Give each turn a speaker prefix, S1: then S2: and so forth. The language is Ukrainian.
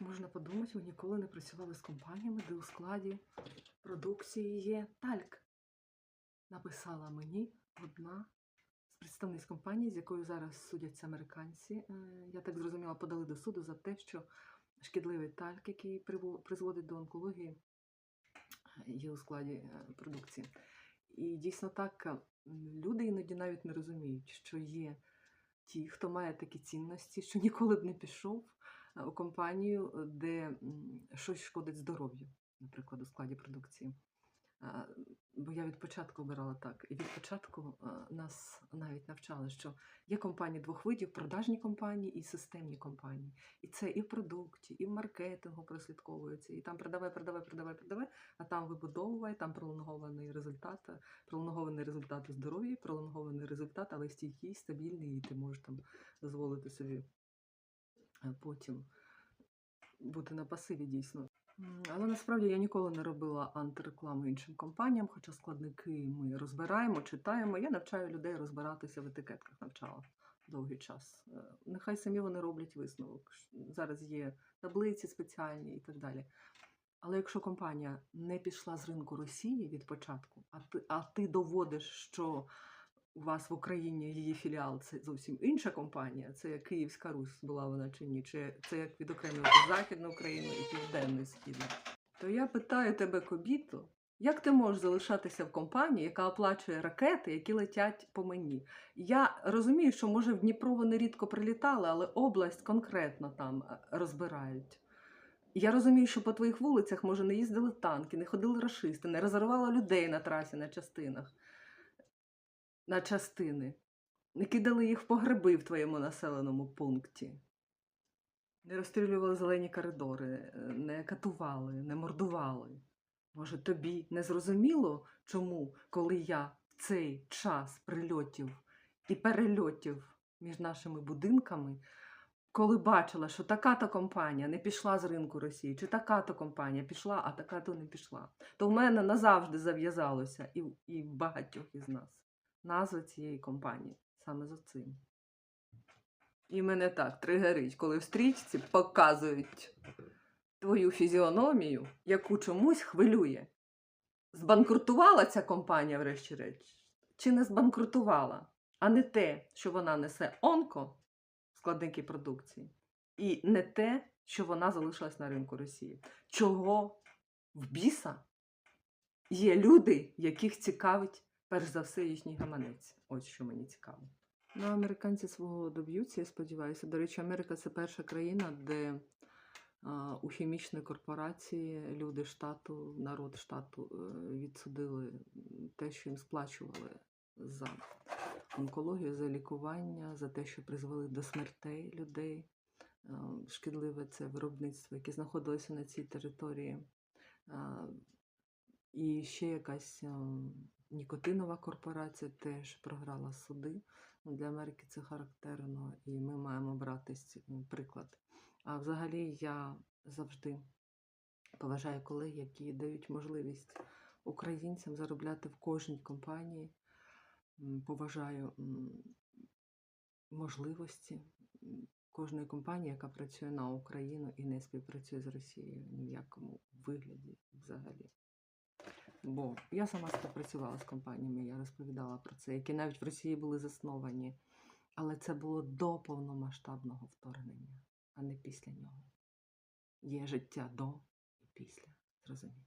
S1: Можна подумати, ви ніколи не працювали з компаніями, де у складі продукції є тальк. Написала мені одна з представниць компанії, з якою зараз судяться американці. Е, Я так зрозуміла, подали до суду за те, що шкідливий тальк, який призводить до онкології, є у складі е, продукції. І дійсно так, е, люди іноді навіть не розуміють, що є ті, хто має такі цінності, що ніколи б не пішов компанію, е, де щось шкодить здоров'ю, наприклад, у складі продукції. Бо я від початку обирала так. І від початку е, нас навіть навчали, що є компанії двох видів: продажні компанії і системні компанії. І це і в продукті, і в маркетингу прослідковується. І там продавай, продавай, продавай, продавай, а там вибудовувай, там пролонгований результат, е, пролонгований результат у здоров'ї, пролонгований результат, але стійкий, стабільний, і ти можеш там дозволити собі е, потім бути на пасиві дійсно. Але насправді я ніколи не робила антирекламу іншим компаніям, хоча складники ми розбираємо, читаємо. Я навчаю людей розбиратися в етикетках, навчала довгий час. Е, Нехай самі вони роблять висновок. Зараз є таблиці спеціальні і так далі. Але якщо компанія не пішла з ринку Росії від початку, а ти, а ти доводиш, що у вас в Україні її філіал це зовсім інша компанія, це як Київська Русь була вона чи ні, чи це як відокремлювати Західну Україну і Південну Східну. То я питаю тебе, кобіто, як ти можеш залишатися в компанії, яка оплачує ракети, які летять по мені? Я розумію, що може в Дніпро вони рідко прилітали, але область конкретно там е, розбирають. Я розумію, що по твоїх вулицях, може, не їздили танки, не ходили рашисти, не розривало людей на трасі на частинах, на частини, не кидали їх в погреби в твоєму населеному пункті, не розстрілювали зелені коридори, не катували, не мордували. Може, тобі не зрозуміло, чому, коли я в цей час прильотів і перельотів між нашими будинками коли бачила, що така-то компанія не пішла з ринку Росії, чи така-то компанія пішла, а така-то не пішла, то в мене назавжди зав'язалося і, і багатьох із нас назва цієї компанії саме за цим. І мене так тригерить, коли в стрічці показують твою фізіономію, яку чомусь хвилює. Збанкрутувала ця компанія, врешті-решт, чи не збанкрутувала, а не те, що вона несе онко, складники продукції, і не те, що вона залишилась на ринку Росії. Чого в біса є люди, яких цікавить перш за все їхній гаманець. Ось що мені цікаво. Ну, американці свого доб'ються, я сподіваюся. До речі, Америка це перша країна, де а, у хімічної корпорації люди штату, народ штату е, відсудили те, що їм сплачували за онкологію, за лікування, за те, що призвели до смертей людей. Е, Шкідливе це виробництво, яке знаходилося на цій території. Е, І ще якась е, нікотинова корпорація теж програла суди. Ну, Для Америки це характерно, і ми маємо брати приклад. А взагалі я завжди поважаю колег, які дають можливість українцям заробляти в кожній компанії. Поважаю можливості кожної компанії, яка працює на Україну і не співпрацює з Росією ні в якому вигляді взагалі. Бо я сама співпрацювала з компаніями, я розповідала про це, які навіть в Росії були засновані. Але це було до повномасштабного вторгнення, а не після нього. Є життя до і після. Зрозуміло.